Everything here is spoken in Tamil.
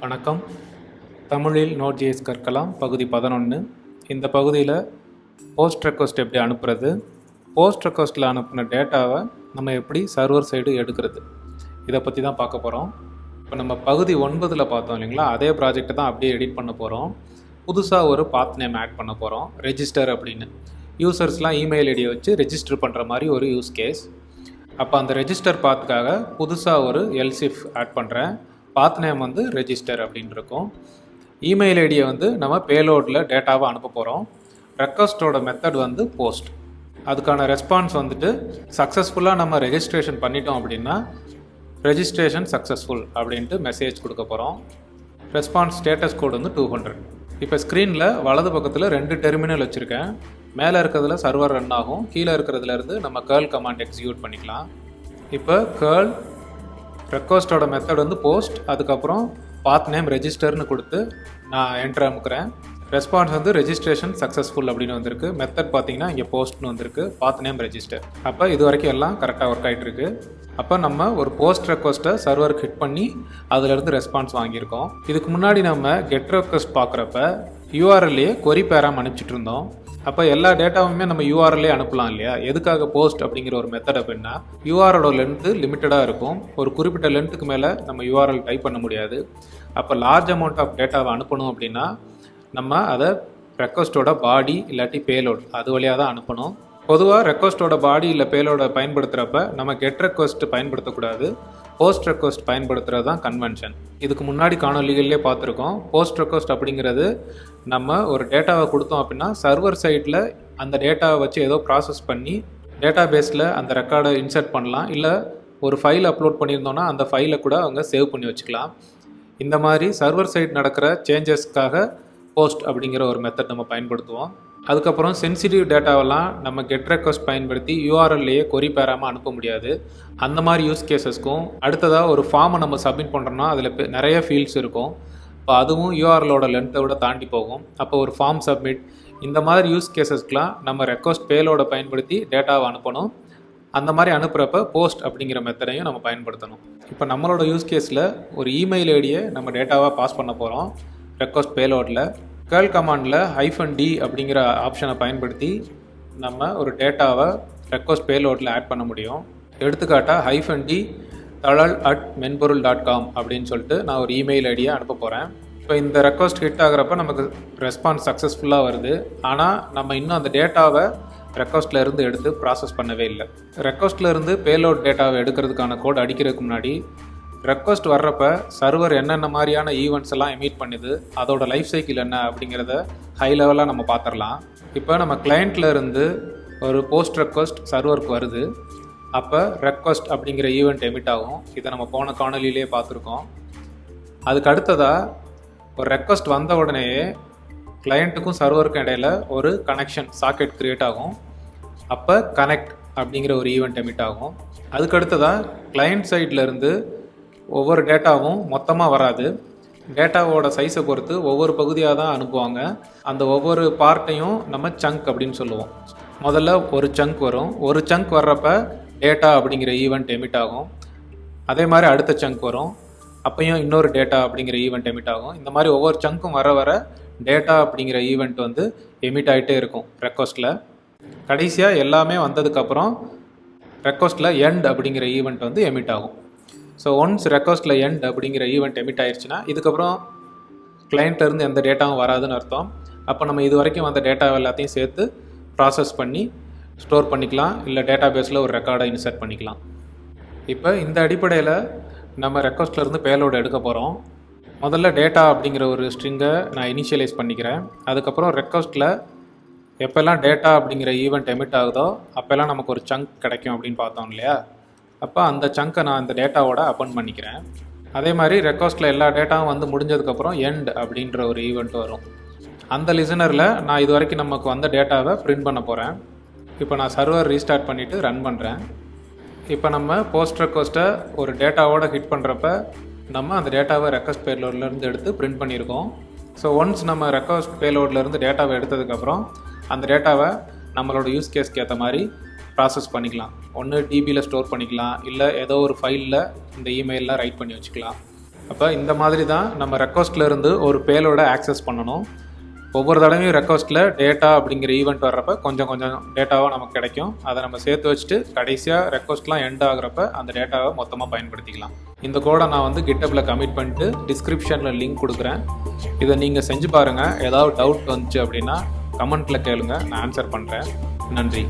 வணக்கம். தமிழில் நோட் ஜிஎஸ் கற்கலாம் பகுதி பதினொன்று இந்த பகுதியில் போஸ்ட் ரெக்வஸ்ட் எப்படி அனுப்புறது? போஸ்ட் ரெக்வஸ்ட்டில் அனுப்பின டேட்டாவை நம்ம எப்படி சர்வர் சைடு எடுக்கிறது? இதை பற்றி தான் பார்க்க போகிறோம் இப்போ நம்ம பகுதி ஒன்பதில் பார்த்தோம் இல்லைங்களா? அதே ப்ராஜெக்டை தான் அப்படியே எடிட் பண்ண போகிறோம் புதுசாக ஒரு பாத் நேம் ஆட் பண்ண போகிறோம் ரெஜிஸ்டர் அப்படின்னு. யூசர்ஸ்லாம் இமெயில் ஐடியை வச்சு ரெஜிஸ்டர் பண்ணுற மாதிரி ஒரு யூஸ் கேஸ் அப்போ அந்த ரெஜிஸ்டர் பாத்துக்காக புதுசாக ஒரு எல்சிஃப் ஆட் பண்ணுறேன் பாத் நேம் வந்து ரெஜிஸ்டர் அப்படின்னு இருக்கும். இமெயில் ஐடியை வந்து நம்ம பேலோடில் டேட்டாவை அனுப்ப போகிறோம் ரெக்வஸ்ட்டோட மெத்தட் வந்து போஸ்ட் அதுக்கான ரெஸ்பான்ஸ் வந்துட்டு சக்ஸஸ்ஃபுல்லாக நம்ம ரெஜிஸ்ட்ரேஷன் பண்ணிட்டோம் அப்படின்னா ரெஜிஸ்ட்ரேஷன் சக்ஸஸ்ஃபுல் அப்படின்ட்டு மெசேஜ் கொடுக்க போகிறோம் ரெஸ்பான்ஸ் ஸ்டேட்டஸ் கோடு வந்து டூ ஹண்ட்ரட் இப்போ ஸ்க்ரீனில் வலது பக்கத்தில் ரெண்டு டெர்மினல் வச்சுருக்கேன். மேலே இருக்கிறதுல சர்வர் ரன் ஆகும். கீழே இருக்கிறதுலேருந்து நம்ம கேர்ள் கமாண்ட் எக்ஸிக்யூட் பண்ணிக்கலாம். இப்போ கேர்ள் ரெக்வஸ்ட்டோட மெத்தட் வந்து போஸ்ட் அதுக்கப்புறம் பாத் நேம் ரெஜிஸ்டர்னு கொடுத்து நான் என்ட்ரு அமுக்கிறேன் ரெஸ்பான்ஸ் வந்து ரெஜிஸ்ட்ரேஷன் சக்ஸஸ்ஃபுல் அப்படின்னு வந்திருக்கு. மெத்தட் பார்த்தீங்கன்னா இங்கே போஸ்ட்னு வந்திருக்கு. பாத் நேம் ரெஜிஸ்டர் அப்போ இது வரைக்கும் எல்லாம் கரெக்டாக ஒர்க் ஆகிட்டு இருக்கு அப்போ நம்ம ஒரு போஸ்ட் ரெக்வஸ்ட்டை சர்வருக்கு ஹிட் பண்ணி அதுலேருந்து ரெஸ்பான்ஸ் வாங்கியிருக்கோம். இதுக்கு முன்னாடி நம்ம கெட் ரெக்வஸ்ட் பார்க்குறப்ப யூஆர்எல்லையே கொரி பேராம் அனுப்பிச்சிட்டு இருந்தோம் அப்போ எல்லா டேட்டாவுமே நம்ம யூஆர்எல்லே அனுப்பலாம் இல்லையா? எதுக்காக போஸ்ட் அப்படிங்கிற ஒரு மெத்தட் அப்படின்னா யூஆரோட லென்த்து லிமிட்டடாக இருக்கும். ஒரு குறிப்பிட்ட லென்த்துக்கு மேலே நம்ம யூஆர்எல் டைப் பண்ண முடியாது. அப்போ லார்ஜ் அமௌண்ட் ஆஃப் டேட்டாவை அனுப்பணும் அப்படின்னா நம்ம அதை ரெக்வஸ்ட்டோட பாடி இல்லாட்டி பேலோட் அது வழியாக தான் அனுப்பணும். பொதுவாக ரெக்வஸ்ட்டோட பாடி இல்லை பேலோட பயன்படுத்துகிறப்ப நம்ம கெட் ரெக்வஸ்ட் பயன்படுத்தக்கூடாது. போஸ்ட் ரெக்வஸ்ட் பயன்படுத்துகிறது தான் கன்வென்ஷன் இதுக்கு முன்னாடி காணொலிகள்லேயே பார்த்துருக்கோம். போஸ்ட் ரெக்வஸ்ட் அப்படிங்கிறது நம்ம ஒரு டேட்டாவை கொடுத்தோம் அப்படின்னா சர்வர் சைட்டில் அந்த டேட்டாவை வச்சு ஏதோ ப்ராசஸ் பண்ணி டேட்டா பேஸில் அந்த ரெக்கார்டை இன்சர்ட் பண்ணலாம். இல்லை ஒரு ஃபைல் அப்லோட் பண்ணியிருந்தோன்னா அந்த ஃபைலை கூட அவங்க சேவ் பண்ணி வச்சுக்கலாம். இந்த மாதிரி சர்வர் சைட் நடக்கிற சேஞ்சஸ்க்காக போஸ்ட் அப்படிங்கிற ஒரு மெத்தட் நம்ம பயன்படுத்துவோம். அதுக்கப்புறம் சென்சிட்டிவ் டேட்டாவெல்லாம் நம்ம கெட் ரெக்வஸ்ட் பயன்படுத்தி யூஆர்எல்லையே கொரி பேராமல் அனுப்ப முடியாது. அந்த மாதிரி யூஸ் கேசஸ்க்கும் அடுத்ததாக ஒரு ஃபார்மை நம்ம சப்மிட் பண்ணுறோன்னா அதில் நிறைய ஃபீல்ட்ஸ் இருக்கும். இப்போ அதுவும் யூஆர்எலோட லென்த்தை விட தாண்டி போகும். அப்போ ஒரு ஃபார்ம் சப்மிட் இந்த மாதிரி யூஸ் கேசஸ்க்கெலாம் நம்ம ரெக்வஸ்ட் பேலோட பயன்படுத்தி டேட்டாவை அனுப்பணும். அந்த மாதிரி அனுப்புகிறப்ப போஸ்ட் அப்படிங்கிற மெத்தடையும் நம்ம பயன்படுத்தணும். இப்போ நம்மளோட யூஸ் கேஸில் ஒரு இமெயில் ஐடியை நம்ம டேட்டாவாக பாஸ் பண்ண போகிறோம் ரெக்வஸ்ட் பேலோடில் கேர்ள் கமாண்டில் ஹைஃபன் டி அப்படிங்கிற ஆப்ஷனை பயன்படுத்தி நம்ம ஒரு டேட்டாவை ரெக்வஸ்ட் பேலோட்டில் ஆட் பண்ண முடியும். எடுத்துக்காட்டாக ஹைஃபன் டி தலால் அட் மென்பொருள் டாட் காம் அப்படின்னு சொல்லிட்டு நான் ஒரு இமெயில் ஐடியை அனுப்ப போகிறேன் இப்போ இந்த ரெக்வஸ்ட் ஹிட் ஆகிறப்ப நமக்கு ரெஸ்பான்ஸ் சக்ஸஸ்ஃபுல்லாக வருது. ஆனால் நம்ம இன்னும் அந்த டேட்டாவை ரெக்வஸ்ட்டில் இருந்து எடுத்து ப்ராசஸ் பண்ணவே இல்லை. ரெக்வஸ்ட்டில் இருந்து பேலோட் டேட்டாவை எடுக்கிறதுக்கான கோட் அடிக்கிறதுக்கு முன்னாடி ரெக்வஸ்ட் வர்றப்ப சர்வர் என்னென்ன மாதிரியான ஈவெண்ட்ஸ் எல்லாம் எமிட் பண்ணுது அதோட லைஃப் சைக்கிள் என்ன அப்படிங்கிறத ஹை லெவலாக நம்ம பார்த்துடலாம். இப்போ நம்ம கிளைண்ட்ல இருந்து ஒரு போஸ்ட் ரெக்வஸ்ட் சர்வருக்கு வருது. அப்போ ரெக்வஸ்ட் அப்படிங்கிற ஈவெண்ட் எமிட் ஆகும். இதை நம்ம போன காணொலியிலே பார்த்துருக்கோம். அதுக்கு அடுத்ததாக ஒரு ரெக்வஸ்ட் வந்த உடனேயே கிளையண்ட்டுக்கும் சர்வருக்கும் இடையில ஒரு கனெக்ஷன் சாக்கெட் க்ரியேட் ஆகும். அப்போ கனெக்ட் அப்படிங்கிற ஒரு ஈவெண்ட் எமிட் ஆகும். அதுக்கு அடுத்ததாக கிளையண்ட் சைட்லருந்து ஒவ்வொரு டேட்டாவும் மொத்தமாக வராது. டேட்டாவோட சைஸை பொறுத்து ஒவ்வொரு பகுதியாக தான் அனுப்புவாங்க. அந்த ஒவ்வொரு பார்ட்டையும் நம்ம சங்க் அப்படின்னு சொல்லுவோம். முதல்ல ஒரு சங்க் வரும். ஒரு சங்க் வர்றப்ப டேட்டா அப்படிங்கிற ஈவெண்ட் எமிட் ஆகும். அதே மாதிரி அடுத்த சங்க் வரும். அப்பையும் இன்னொரு டேட்டா அப்படிங்கிற ஈவெண்ட் எமிட் ஆகும். இந்த மாதிரி ஒவ்வொரு சங்க்கும் வர வர டேட்டா அப்படிங்கிற ஈவெண்ட் வந்து எமிட் ஆகிட்டே இருக்கும் ரெக்வஸ்ட்டில் கடைசியாக எல்லாமே வந்ததுக்கப்புறம் ரெக்வஸ்ட்டில் எண்ட் அப்படிங்கிற ஈவெண்ட் வந்து எமிட் ஆகும். ஸோ ஒன்ஸ் ரெக்வஸ்ட்டில் எண்ட் அப்படிங்கிற ஈவெண்ட் எமிட் ஆயிடுச்சுன்னா இதுக்கப்புறம் கிளைண்ட்லேருந்து எந்த டேட்டாவும் வராதுன்னு அர்த்தம். அப்போ நம்ம இது வரைக்கும் வந்த டேட்டா எல்லாத்தையும் சேர்த்து ப்ராசஸ் பண்ணி ஸ்டோர் பண்ணிக்கலாம். இல்லை டேட்டா பேஸில் ஒரு ரெக்கார்டை இன்சர்ட் பண்ணிக்கலாம். இப்போ இந்த அடிப்படையில் நம்ம ரெக்வஸ்ட்லேருந்து பேலோடு எடுக்க போகிறோம் முதல்ல டேட்டா அப்படிங்கிற ஒரு ஸ்ட்ரிங்கை நான் இனிஷியலைஸ் பண்ணிக்கிறேன். அதுக்கப்புறம் ரெக்வஸ்ட்டில் எப்போல்லாம் டேட்டா அப்படிங்கிற ஈவெண்ட் எமிட் ஆகுதோ அப்போல்லாம் நமக்கு ஒரு சங்க் கிடைக்கும் அப்படின்னு பார்த்தோம் இல்லையா? அப்போ அந்த சங்கை நான் இந்த டேட்டாவோட அப்பன் பண்ணிக்கிறேன். அதே மாதிரி ரெக்வஸ்ட்டில் எல்லா டேட்டாவும் வந்து முடிஞ்சதுக்கப்புறம் எண்ட் அப்படின்ற ஒரு ஈவெண்ட் வரும். அந்த லிசனரில் நான் இது வரைக்கும் நமக்கு வந்த டேட்டாவை பிரிண்ட் பண்ண போகிறேன் இப்போ நான் சர்வர் ரீஸ்டார்ட் பண்ணிவிட்டு ரன் பண்ணுறேன் இப்போ நம்ம போஸ்ட் ரெக்வஸ்ட்டை ஒரு டேட்டாவோட ஹிட் பண்ணுறப்ப நம்ம அந்த டேட்டாவை ரெக்வஸ்ட் பேலோட்லேருந்து எடுத்து பிரிண்ட் பண்ணியிருக்கோம் ஸோ ஒன்ஸ் நம்ம ரெக்வஸ்ட் பேலோட்லேருந்து டேட்டாவை எடுத்ததுக்கப்புறம் அந்த டேட்டாவை நம்மளோட யூஸ் கேஸ்க்கு ஏற்ற மாதிரி ப்ராசஸ் பண்ணிக்கலாம். ஒன்று டிபியில் ஸ்டோர் பண்ணிக்கலாம். இல்லை ஏதோ ஒரு ஃபைலில் இந்த இமெயிலில் ரைட் பண்ணி வச்சுக்கலாம். அப்போ இந்த மாதிரி தான் நம்ம ரெக்வஸ்ட்லேருந்து ஒரு பேலோட ஆக்சஸ் பண்ணணும். ஒவ்வொரு தடவையும் ரெக்வஸ்ட்டில் டேட்டா அப்படிங்கிற ஈவெண்ட் வர்றப்ப கொஞ்சம் கொஞ்சம் டேட்டாவாக நமக்கு கிடைக்கும். அதை நம்ம சேர்த்து வச்சுட்டு கடைசியாக ரெக்வஸ்ட்லாம் எண்ட் ஆகுறப்ப அந்த டேட்டாவை மொத்தமாக பயன்படுத்திக்கலாம். இந்த கோடை நான் வந்து கிட்டப்பில் கமிட் பண்ணிட்டு டிஸ்கிரிப்ஷனில் லிங்க் கொடுக்குறேன். இதை நீங்கள் செஞ்சு பாருங்கள் ஏதாவது டவுட் வந்துச்சு அப்படின்னா கமெண்ட்டில் கேளுங்க. நான் ஆன்சர் பண்ணுறேன் நன்றி.